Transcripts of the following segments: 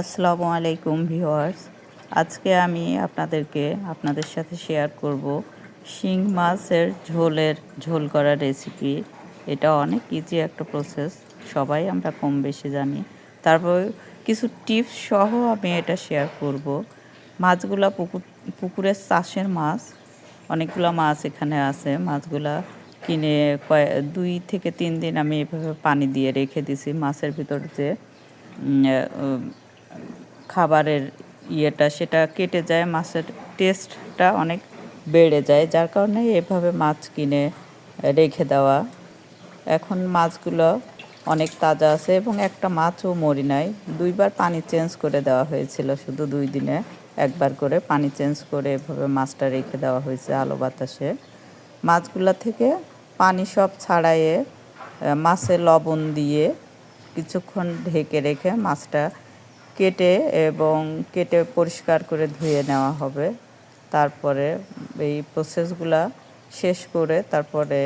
আসসালামু আলাইকুম ভিউয়ার্স। আজকে আমি আপনাদেরকে আপনাদের সাথে শেয়ার করব শিং মাছের ঝোলের, ঝোল করার রেসিপি এটা অনেক ইজি একটা প্রসেস সবাই আমরা কম বেশি জানি। তারপর কিছু টিপস সহ আমি এটা শেয়ার করব। মাছগুলা পুকুর, পুকুরের চাষের মাছ, অনেকগুলো মাছ এখানে আছে। মাছগুলা কিনে কয়, দুই থেকে তিন দিন আমি এভাবে পানি দিয়ে রেখে দিছি মাছের ভিতর যে খাবারের ইয়েটা, সেটা কেটে যায়, মাছের টেস্টটা অনেক বেড়ে যায়। যার কারণে এভাবে মাছ কিনে রেখে দেওয়া। এখন মাছগুলো অনেক তাজা আছে এবং একটা মাছও মরি নাই। দুইবার পানি চেঞ্জ করে দেওয়া হয়েছিল শুধু দুই দিনে। একবার করে পানি চেঞ্জ করে এভাবে মাছটা রেখে দেওয়া হয়েছে আলো বাতাসে। মাছগুলা থেকে পানি সব ছাড়াইয়ে মাছে লবণ দিয়ে কিছুক্ষণ ঢেকে রেখে মাছটা কেটে এবং কেটে পরিষ্কার করে ধুয়ে নেওয়া হবে। তারপরে এই প্রসেসগুলা শেষ করে তারপরে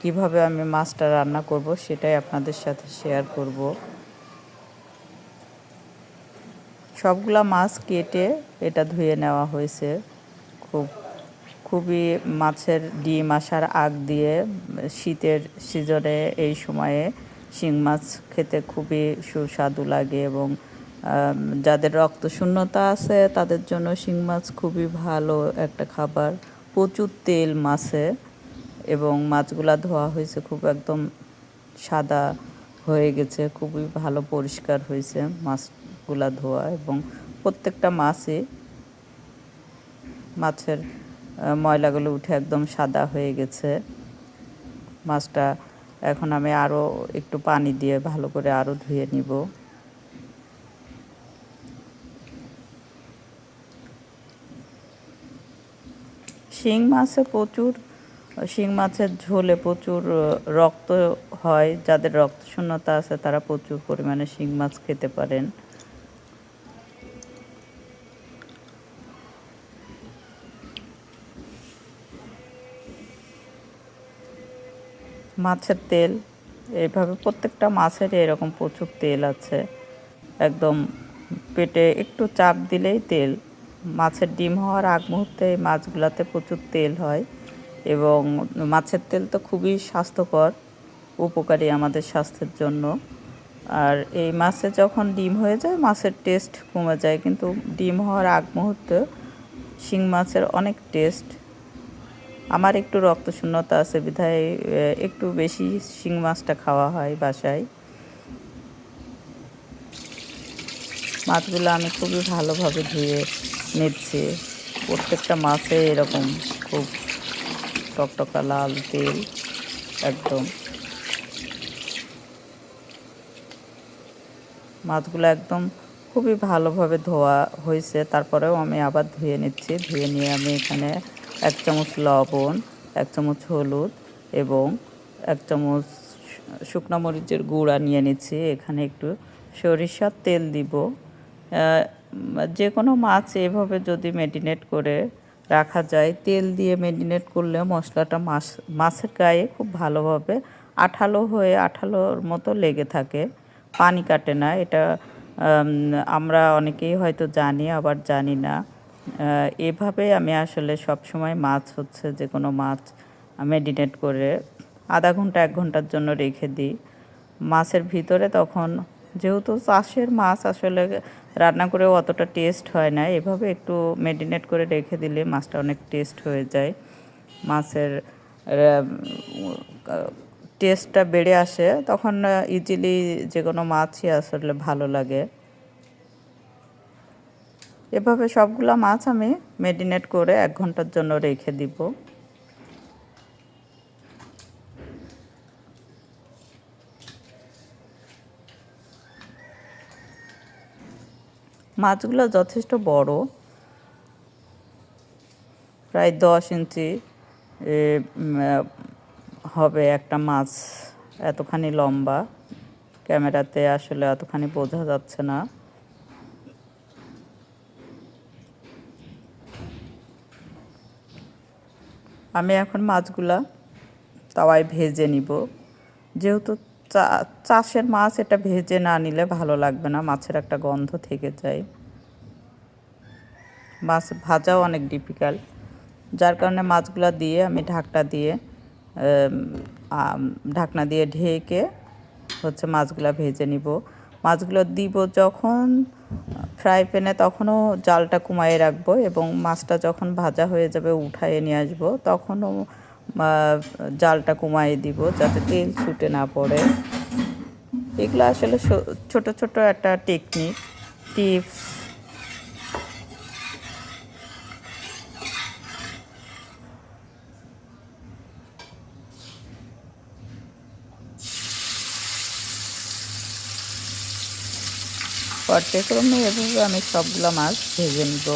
কীভাবে আমি মাছটা রান্না করব সেটাই আপনাদের সাথে শেয়ার করব। সবগুলা মাছ কেটে এটা ধুয়ে নেওয়া হয়েছে। খুব, খুবই মাছের ডিম আসার আগ দিয়ে শীতের সিজনে এই সময়ে শিং মাছ খেতে খুবই সুস্বাদু লাগে এবং যাদের রক্ত শূন্যতা আছে তাদের জন্য শিং মাছ খুবই ভালো একটা খাবার। প্রচুর তেল মাছে এবং মাছগুলা ধোয়া হয়েছে, খুব একদম সাদা হয়ে গেছে, খুবই ভালো পরিষ্কার হয়েছে মাছগুলা ধোয়া এবং প্রত্যেকটা মাছই মাছের ময়লাগুলো উঠে একদম সাদা হয়ে গেছে। মাছটা এখন আমি আরও একটু পানি দিয়ে ভালো করে আরও ধুয়ে নিব। শিং মাছে প্রচুর, শিং মাছের ঝোলে প্রচুর রক্ত হয়। যাদের রক্ত শূন্যতা আছে তারা প্রচুর পরিমাণে শিং মাছ খেতে পারেন। মাছের তেল এইভাবে প্রত্যেকটা মাছের এরকম প্রচুর তেল আছে। একদম পেটে একটু চাপ দিলেই তেল। মাছের ডিম হওয়ার আগ মুহূর্তে এই মাছগুলাতে প্রচুর তেল হয় এবং মাছের তেল তো খুবই স্বাস্থ্যকর, উপকারী আমাদের স্বাস্থ্যের জন্য। আর এই মাছে যখন ডিম হয়ে যায়, মাছের টেস্ট কমে যায়, কিন্তু ডিম হওয়ার আগ মুহূর্তে শিং মাছের অনেক টেস্ট আমার একটু রক্ত শূন্যতা আছে, বিধায় একটু বেশি শিং মাছটা খাওয়া হয় বাসায়। মাছগুলো আমি খুবই ভালোভাবে ধুয়ে নিচ্ছি। প্রত্যেকটা মাছে এরকম খুব টকটকা লাল তেল, একদম। মাছগুলো একদম খুবই ভালোভাবে ধোয়া হয়েছে, তারপরেও আমি আবার ধুয়ে নিচ্ছি। ধুয়ে নিয়ে আমি এখানে এক চামচ লবণ, এক চামচ হলুদ এবং এক চামচ শুকনো মরিচের গুঁড়া নিয়ে নিচ্ছি। এখানে একটু সরিষার তেল দিব। যে কোনো মাছ এভাবে যদি মেরিনেট করে রাখা যায়, তেল দিয়ে মেরিনেট করলে মশলাটা মাছ, মাছের গায়ে খুব ভালোভাবে আঠালো হয়ে, আঠালোর মতো লেগে থাকে। পানি কাটে না। এটা আমরা অনেকেই হয়তো জানি, আবার জানি না। এভাবে আমি আসলে সব সময় মাছ হচ্ছে যে কোনো মাছ মেরিনেট করে আধা ঘণ্টা, এক ঘণ্টার জন্য রেখে দিই। মাছের ভিতরে তখন যেহেতু চাষের মাছ আসলে রান্না করে অতটা টেস্ট হয় না, এভাবে একটু মেডিনেট করে রেখে দিলে মাছটা অনেক টেস্ট হয়ে যায়। মাছের টেস্টটা বেড়ে আসে, তখন ইজিলি যে কোনো মাছই আসলে ভালো লাগে। এভাবে সবগুলা মাছ আমি মেরিনেট করে এক ঘণ্টার জন্য রেখে দিব। মাছগুলো যথেষ্ট বড়, প্রায় দশ ইঞ্চি হবে একটা মাছ, এতখানি লম্বা। ক্যামেরাতে আসলে এতখানি বোঝা যাচ্ছে না। আমি এখন মাছগুলা তাওয়ায় ভেজে নিব। যেহেতু চাষের মাছ এটা ভেজে না নিলে ভালো লাগবে না, মাছের একটা গন্ধ থেকে যায়। মাছ ভাজাও অনেক ডিফিকাল্ট যার কারণে মাছগুলো দিয়ে আমি ঢাকটা দিয়ে ঢাকনা দিয়ে ঢেকে হচ্ছে মাছগুলো ভেজে নিব। মাছগুলো দিব যখন ফ্রাই প্যানে তখনও জালটা কুমায়ে রাখব এবং মাছটা যখন ভাজা হয়ে যাবে উঠায় নিয়ে আসব, তখনও জালটা কুমায়ে দিব যাতে তেল ছুটে না পড়ে। এগুলো আসলে ছোট ছোট একটা টেকনিক টিপস পর্যায়ক্রমে এভাবে আমি সবগুলো মাছ ভেজে নিব।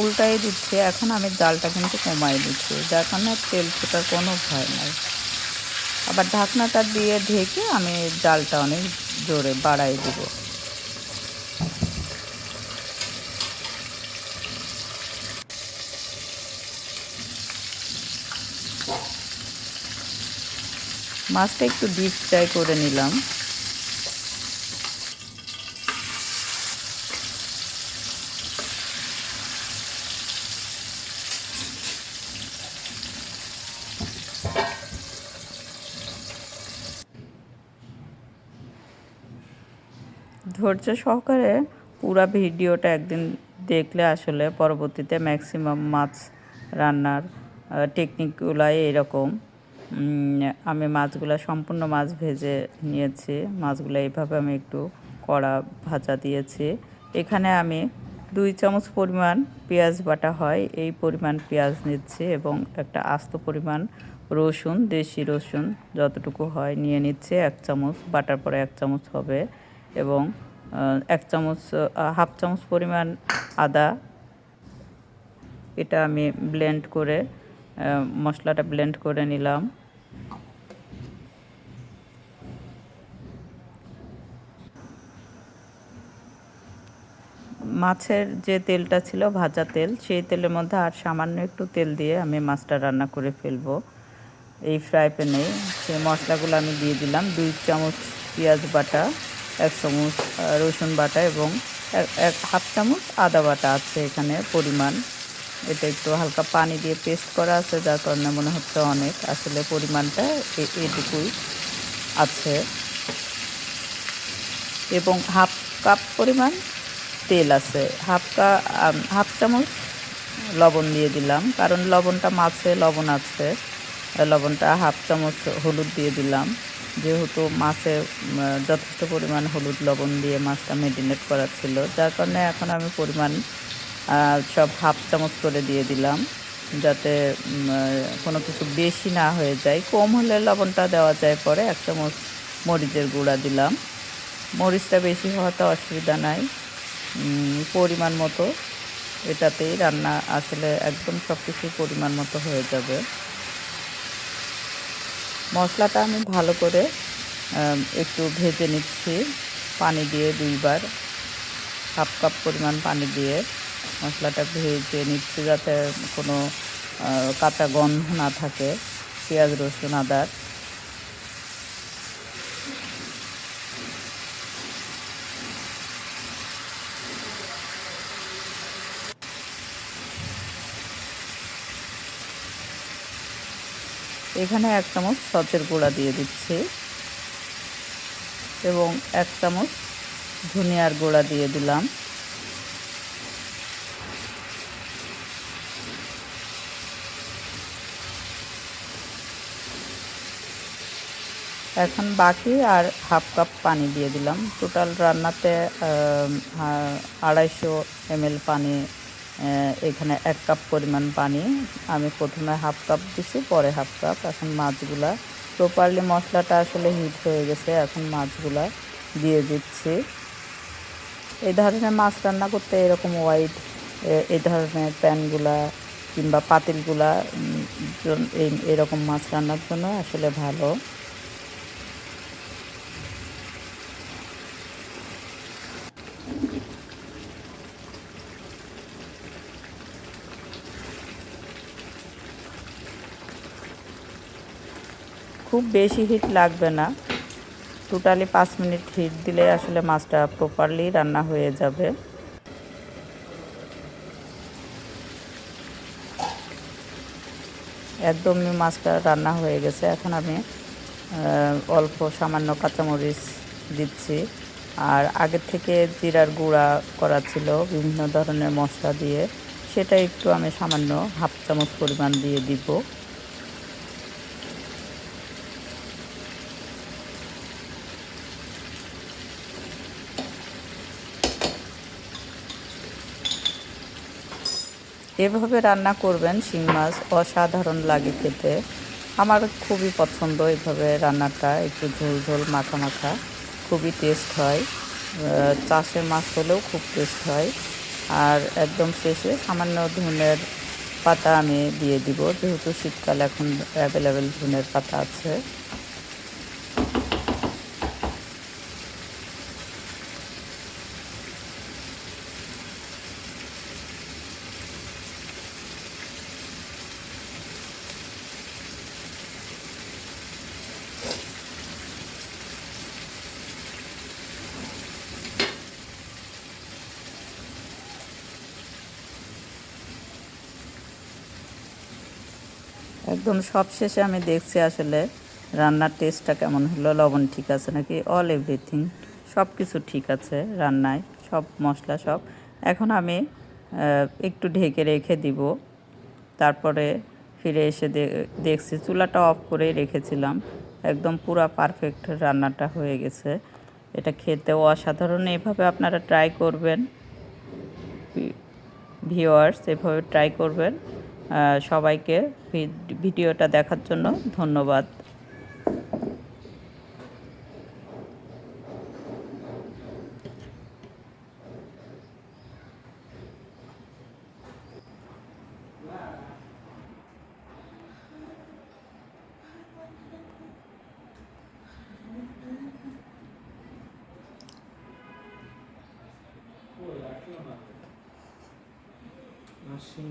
উল্টাই দিচ্ছি, এখন আমি জালটা কিন্তু কমাই দিচ্ছি, যার কারণে তেল ফোটার কোনো ভয় নাই। আবার ঢাকনাটা দিয়ে ঢেকে আমি জালটা অনেক জোরে বাড়াই দিব। মাছটা একটু ডিপ ফ্রাই করে নিলাম। ধৈর্য সহকারে পুরা ভিডিওটা একদিন দেখলে আসলে পরবর্তীতে ম্যাক্সিমাম মাছ রান্নার টেকনিকগুলাই এরকম। আমি মাছগুলো সম্পূর্ণ মাছ ভেজে নিয়েছি। মাছগুলো এইভাবে আমি একটু কড়া ভাজা দিয়েছি। এখানে আমি দুই চামচ পরিমাণ পেঁয়াজ বাটা হয়। এই পরিমাণ পেঁয়াজ নিচ্ছি এবং একটা আস্ত পরিমাণ রসুন, দেশি রসুন যতটুকু হয় নিয়ে নিচ্ছে। এক চামচ, বাটার পরে এক চামচ হবে এবং এক চামচ হাফ চামচ পরিমাণ আদা। এটা আমি ব্লেন্ড করে মশলাটা ব্লেন্ড করে নিলাম। মাছের যে তেলটা ছিল, ভাজা তেল, সেই তেলের মধ্যে আর সামান্য একটু তেল দিয়ে আমি মাছটা রান্না করে ফেলব। এই ফ্রাই প্যানে সেই মশলাগুলো আমি দিয়ে দিলাম, দুই চামচ পেঁয়াজ বাটা। এক চামচ রসুন বাটা এবং এক- হাফ চামচ আদা বাটা আছে এখানে পরিমাণ। এটা একটু হালকা পানি দিয়ে পেস্ট করা আছে যার কারণে মনে হচ্ছে অনেক। আসলে পরিমাণটা এটুকুই আছে। এবং হাফ কাপ পরিমাণ তেল আছে। হাফ কা আম, হাফ চামচ লবণ দিয়ে দিলাম কারণ লবণটা মাছে লবণ আছে। লবণটা হাফ চামচ হলুদ দিয়ে দিলাম। যেহেতু মাছে যথেষ্ট পরিমাণ হলুদ লবণ দিয়ে মাছটা মেরিনেট করা ছিল, যার কারণে এখন আমি পরিমাণ সব হাফ চামচ করে দিয়ে দিলাম, যাতে কোনো কিছু বেশি না হয়ে যায়। কম হলে লবণটা দেওয়া যায় পরে, এক চামচ মরিচের গুঁড়া দিলাম। মরিচটা বেশি হওয়াতে অসুবিধা নাই। পরিমাণ মতো এটাতেই রান্না আসলে একদম সব কিছু পরিমাণ মতো হয়ে যাবে। মশলাটা আমি ভালো করে একটু ভেজে নিচ্ছি। পানি দিয়ে দুইবার, হাফ কাপ পরিমাণ পানি দিয়ে মশলাটা ভেজে নিচ্ছি যাতে কোনো কাঁচা গন্ধ না থাকে, পেঁয়াজ রসুন আদার এখানে এক চামচ সচের গুঁড়া দিয়ে দিচ্ছি। এবং এক চামচ ধনিয়ার গুঁড়া দিয়ে দিলাম। এখন বাকি আর হাফ কাপ পানি দিয়ে দিলাম। টোটাল রান্নাতে আড়াইশো এমএল পানি এখানে এক কাপ পরিমাণ পানি। আমি প্রথমে হাফ কাপ দিছি, পরে হাফ কাপ। এখন মাছগুলা প্রপারলি মশলাটা আসলে হিট হয়ে গেছে, এখন মাছগুলা দিয়ে দিচ্ছি। এই ধরনের মাছ রান্না করতে এরকম হোয়াইট এই ধরনের প্যানগুলা কিংবা পাতিলগুলা এরকম মাছ রান্নার জন্য আসলে ভালো। খুব বেশি হিট লাগবে না। টোটালি পাঁচ মিনিট হিট দিলে আসলে মাছটা প্রপারলি রান্না হয়ে যাবে। একদমই মাছটা রান্না হয়ে গেছে। এখন আমি অল্প সামান্য কাঁচামরিচ দিচ্ছি। আর আগের থেকে জিরার গুঁড়া করা ছিল বিভিন্ন ধরনের মশলা দিয়ে, সেটা একটু আমি সামান্য হাফ চামচ পরিমাণ দিয়ে দিব। এভাবে রান্না করবেন, শিং মাছ অসাধারণ লাগে খেতে। আমার খুবই পছন্দ এভাবে রান্নাটা, একটু ঝোল ঝোল, মাখা মাখা। খুবই টেস্ট হয়। চাষের মাছ হলেও খুব টেস্ট হয়। আর একদম শেষে সামান্য ধনের পাতা আমি দিয়ে দিব, যেহেতু শীতকাল এখন অ্যাভেলেবেল ধনের পাতা আছে। একদম সব শেষে আমি দেখছি আসলে রান্নার টেস্টটা কেমন হলো, লবণ ঠিক আছে নাকি? অল এভরিথিং সব কিছু ঠিক আছে রান্নায়, সব মশলা সব। এখন আমি একটু ঢেকে রেখে দিব। তারপরে ফিরে এসে দেখছি চুলাটা অফ করেই রেখেছিলাম। একদম পুরা পারফেক্ট রান্নাটা হয়ে গেছে। এটা খেতেও অসাধারণ, এভাবে আপনারা ট্রাই করবেন। ভিওয়ার্স এভাবে ট্রাই করবেন। সবাইকে ভিডিওটা দেখার জন্য ধন্যবাদ। মাসি